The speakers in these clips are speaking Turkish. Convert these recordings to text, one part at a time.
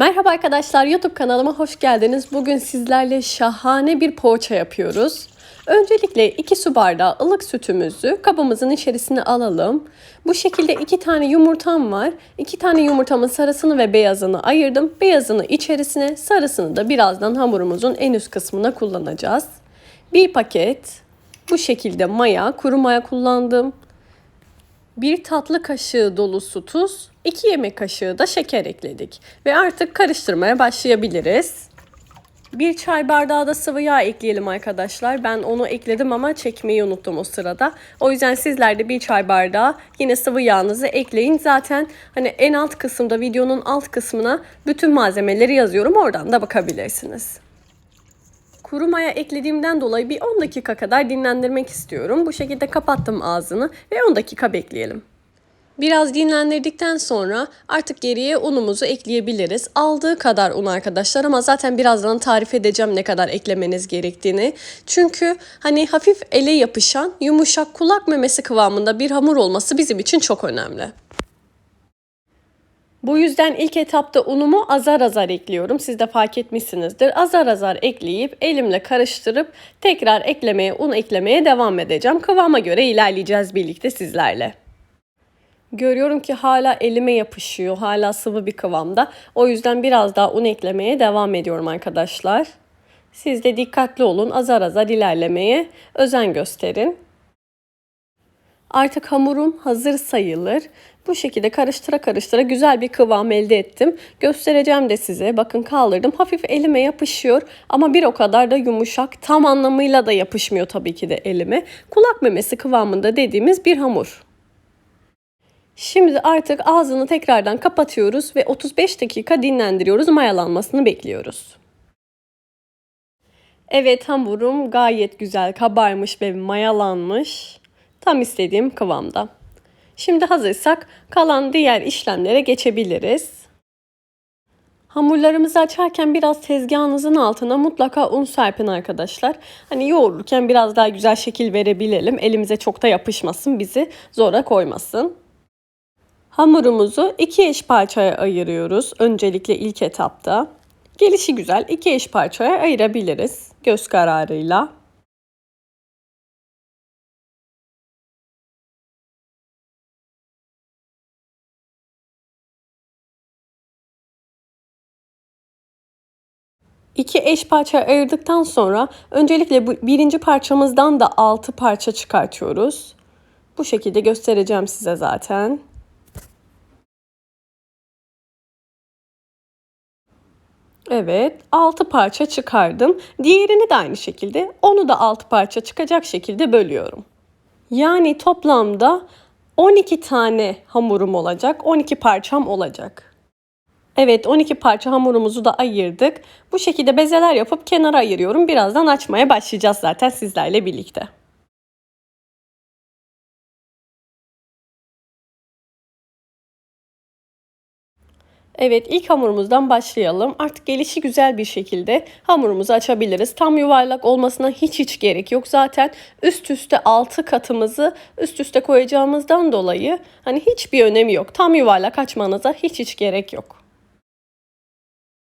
Merhaba arkadaşlar YouTube kanalıma hoş geldiniz. Bugün sizlerle şahane bir poğaça yapıyoruz. Öncelikle 2 su bardağı ılık sütümüzü kabımızın içerisine alalım. Bu şekilde 2 tane yumurtam var. 2 tane yumurtamın sarısını ve beyazını ayırdım. Beyazını içerisine, sarısını da birazdan hamurumuzun en üst kısmına kullanacağız. Bir paket bu şekilde maya, kuru maya kullandım. 1 tatlı kaşığı dolusu tuz, 2 yemek kaşığı da şeker ekledik. Ve artık karıştırmaya başlayabiliriz. Bir çay bardağı da sıvı yağ ekleyelim arkadaşlar. Ben onu ekledim ama çekmeyi unuttum o sırada. O yüzden sizler de bir çay bardağı yine sıvı yağınızı ekleyin. Zaten hani en alt kısımda videonun alt kısmına bütün malzemeleri yazıyorum. Oradan da bakabilirsiniz. Kuru maya eklediğimden dolayı bir 10 dakika kadar dinlendirmek istiyorum. Bu şekilde kapattım ağzını ve 10 dakika bekleyelim. Biraz dinlendirdikten sonra artık geriye unumuzu ekleyebiliriz. Aldığı kadar un arkadaşlar ama zaten birazdan tarif edeceğim ne kadar eklemeniz gerektiğini. Çünkü hani hafif ele yapışan yumuşak kulak memesi kıvamında bir hamur olması bizim için çok önemli. Bu yüzden ilk etapta unumu azar azar ekliyorum. Siz de fark etmişsinizdir. Azar azar ekleyip elimle karıştırıp tekrar eklemeye, un eklemeye devam edeceğim. Kıvama göre ilerleyeceğiz birlikte sizlerle. Görüyorum ki hala elime yapışıyor. Hala sıvı bir kıvamda. O yüzden biraz daha un eklemeye devam ediyorum arkadaşlar. Siz de dikkatli olun. Azar azar ilerlemeye özen gösterin. Artık hamurum hazır sayılır. Bu şekilde karıştıra karıştıra güzel bir kıvam elde ettim. Göstereceğim de size. Bakın kaldırdım. Hafif elime yapışıyor ama bir o kadar da yumuşak. Tam anlamıyla da yapışmıyor tabii ki de elime. Kulak memesi kıvamında dediğimiz bir hamur. Şimdi artık ağzını tekrardan kapatıyoruz ve 35 dakika dinlendiriyoruz. Mayalanmasını bekliyoruz. Evet hamurum gayet güzel kabarmış ve mayalanmış. Tam istediğim kıvamda. Şimdi hazırsak kalan diğer işlemlere geçebiliriz. Hamurlarımızı açarken biraz tezgahınızın altına mutlaka un serpin arkadaşlar. Hani yoğururken biraz daha güzel şekil verebilelim. Elimize çok da yapışmasın, bizi zora koymasın. Hamurumuzu iki eş parçaya ayırıyoruz. Öncelikle ilk etapta. Gelişi güzel iki eş parçaya ayırabiliriz göz kararıyla. İki eş parça ayırdıktan sonra öncelikle bu birinci parçamızdan da altı parça çıkartıyoruz. Bu şekilde göstereceğim size zaten. Evet, 6 parça çıkardım. Diğerini de aynı şekilde, onu da 6 parça çıkacak şekilde bölüyorum. Yani toplamda 12 tane hamurum olacak, 12 parçam olacak. Evet, 12 parça hamurumuzu da ayırdık. Bu şekilde bezeler yapıp kenara ayırıyorum. Birazdan açmaya başlayacağız zaten sizlerle birlikte. Evet ilk hamurumuzdan başlayalım. Artık gelişi güzel bir şekilde hamurumuzu açabiliriz. Tam yuvarlak olmasına hiç hiç gerek yok. Zaten üst üste 6 katımızı üst üste koyacağımızdan dolayı hani hiçbir önemi yok. Tam yuvarlak açmanıza hiç hiç gerek yok.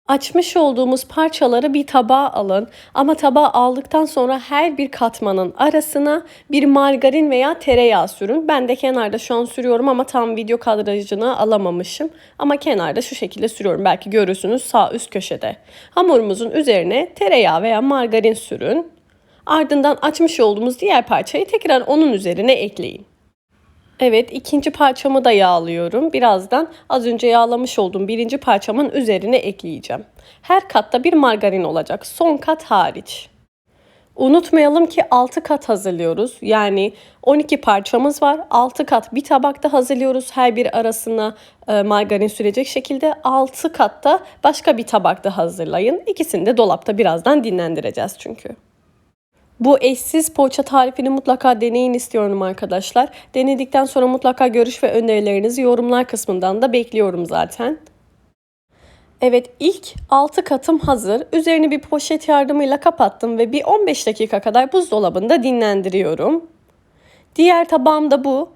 Açmış olduğumuz parçaları bir tabağa alın ama tabağa aldıktan sonra her bir katmanın arasına bir margarin veya tereyağı sürün. Ben de kenarda şu an sürüyorum ama tam video kadrajını alamamışım. Ama kenarda şu şekilde sürüyorum. Belki görürsünüz sağ üst köşede. Hamurumuzun üzerine tereyağı veya margarin sürün. Ardından açmış olduğumuz diğer parçayı tekrar onun üzerine ekleyin. Evet ikinci parçamı da yağlıyorum. Birazdan az önce yağlamış olduğum birinci parçamın üzerine ekleyeceğim. Her katta bir margarin olacak. Son kat hariç. Unutmayalım ki 6 kat hazırlıyoruz. Yani 12 parçamız var. 6 kat bir tabakta hazırlıyoruz. Her bir arasına e, margarin sürecek şekilde 6 katta başka bir tabakta hazırlayın. İkisini de dolapta birazdan dinlendireceğiz çünkü. Bu eşsiz poğaça tarifini mutlaka deneyin istiyorum arkadaşlar. Denedikten sonra mutlaka görüş ve önerilerinizi yorumlar kısmından da bekliyorum zaten. Evet ilk 6 katım hazır. Üzerini bir poşet yardımıyla kapattım ve bir 15 dakika kadar buzdolabında dinlendiriyorum. Diğer tabağım da bu.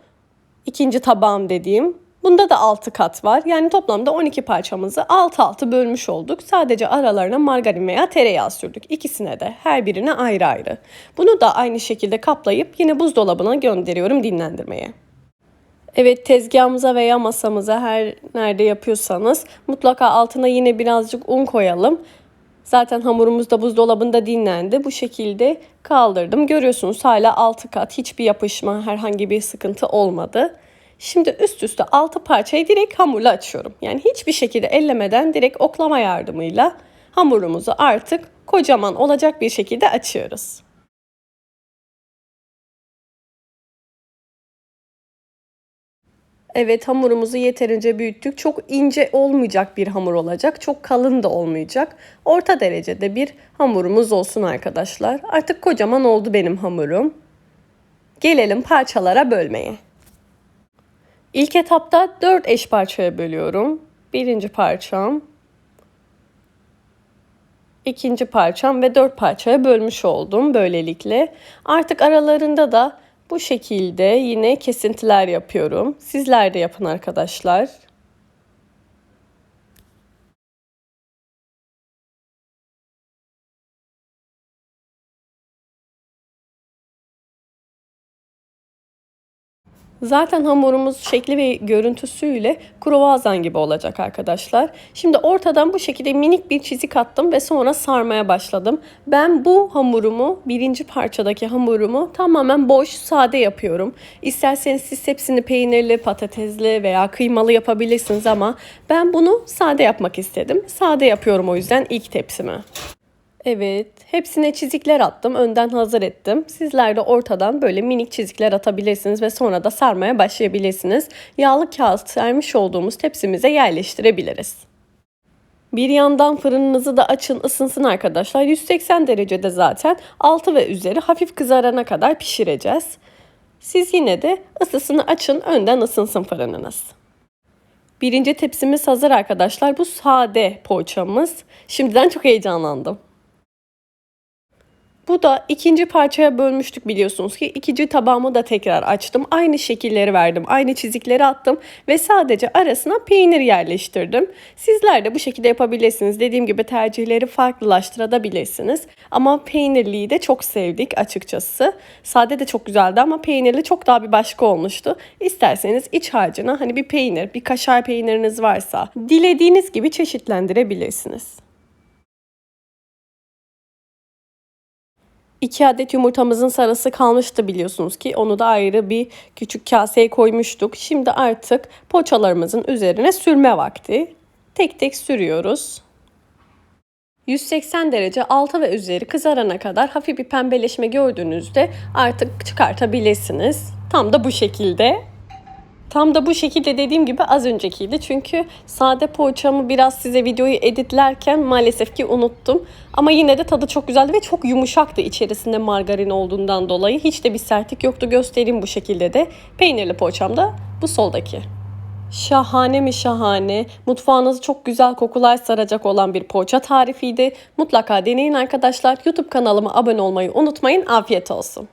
İkinci tabağım dediğim. Bunda da 6 kat var. Yani toplamda 12 parçamızı 6-6 bölmüş olduk. Sadece aralarına margarin veya tereyağı sürdük. İkisine de her birine ayrı ayrı. Bunu da aynı şekilde kaplayıp yine buzdolabına gönderiyorum dinlendirmeye. Evet tezgahımıza veya masamıza her nerede yapıyorsanız mutlaka altına yine birazcık un koyalım. Zaten hamurumuz da buzdolabında dinlendi. Bu şekilde kaldırdım. Görüyorsunuz hala altı kat hiçbir yapışma herhangi bir sıkıntı olmadı. Şimdi üst üste altı parçayı direkt hamurla açıyorum. Yani hiçbir şekilde ellemeden direkt oklama yardımıyla hamurumuzu artık kocaman olacak bir şekilde açıyoruz. Evet hamurumuzu yeterince büyüttük. Çok ince olmayacak bir hamur olacak. Çok kalın da olmayacak. Orta derecede bir hamurumuz olsun arkadaşlar. Artık kocaman oldu benim hamurum. Gelelim parçalara bölmeye. İlk etapta 4 eş parçaya bölüyorum. Birinci parçam, ikinci parçam ve dört parçaya bölmüş oldum böylelikle. Artık aralarında da bu şekilde yine kesintiler yapıyorum. Sizler de yapın arkadaşlar. Zaten hamurumuz şekli ve görüntüsüyle kruvasan gibi olacak arkadaşlar. Şimdi ortadan bu şekilde minik bir çizik attım ve sonra sarmaya başladım. Ben bu hamurumu, birinci parçadaki hamurumu tamamen boş, sade yapıyorum. İsterseniz siz hepsini peynirli, patatesli veya kıymalı yapabilirsiniz ama ben bunu sade yapmak istedim. Sade yapıyorum o yüzden ilk tepsimi. Evet, hepsine çizikler attım, önden hazır ettim. Sizler de ortadan böyle minik çizikler atabilirsiniz ve sonra da sarmaya başlayabilirsiniz. Yağlı kağıt sermiş olduğumuz tepsimize yerleştirebiliriz. Bir yandan fırınınızı da açın ısınsın arkadaşlar. 180 derecede zaten altı ve üzeri hafif kızarana kadar pişireceğiz. Siz yine de ısısını açın önden ısınsın fırınınız. Birinci tepsimiz hazır arkadaşlar. Bu sade poğaçamız. Şimdiden çok heyecanlandım. Bu da ikinci parçaya bölmüştük biliyorsunuz ki. ikinci tabağımı da tekrar açtım. Aynı şekilleri verdim. Aynı çizikleri attım ve sadece arasına peynir yerleştirdim. Sizler de bu şekilde yapabilirsiniz. Dediğim gibi tercihleri farklılaştırabilirsiniz. Ama peynirliyi de çok sevdik açıkçası. Sade de çok güzeldi ama peynirli çok daha bir başka olmuştu. İsterseniz iç harcına hani bir peynir, bir kaşar peyniriniz varsa dilediğiniz gibi çeşitlendirebilirsiniz. 2 adet yumurtamızın sarısı kalmıştı biliyorsunuz ki onu da ayrı bir küçük kaseye koymuştuk. Şimdi artık poğaçalarımızın üzerine sürme vakti. Tek tek sürüyoruz. 180 derece altı ve üzeri kızarana kadar hafif bir pembeleşme gördüğünüzde artık çıkartabilirsiniz. Tam da bu şekilde. Tam da bu şekilde dediğim gibi az öncekiydi. Çünkü sade poğaçamı biraz size videoyu editlerken maalesef ki unuttum. Ama yine de tadı çok güzeldi ve çok yumuşaktı içerisinde margarin olduğundan dolayı. Hiç de bir sertlik yoktu. Göstereyim bu şekilde de. Peynirli poğaçam da bu soldaki. Şahane mi şahane. Mutfağınızı çok güzel kokular saracak olan bir poğaça tarifiydi. Mutlaka deneyin arkadaşlar. YouTube kanalıma abone olmayı unutmayın. Afiyet olsun.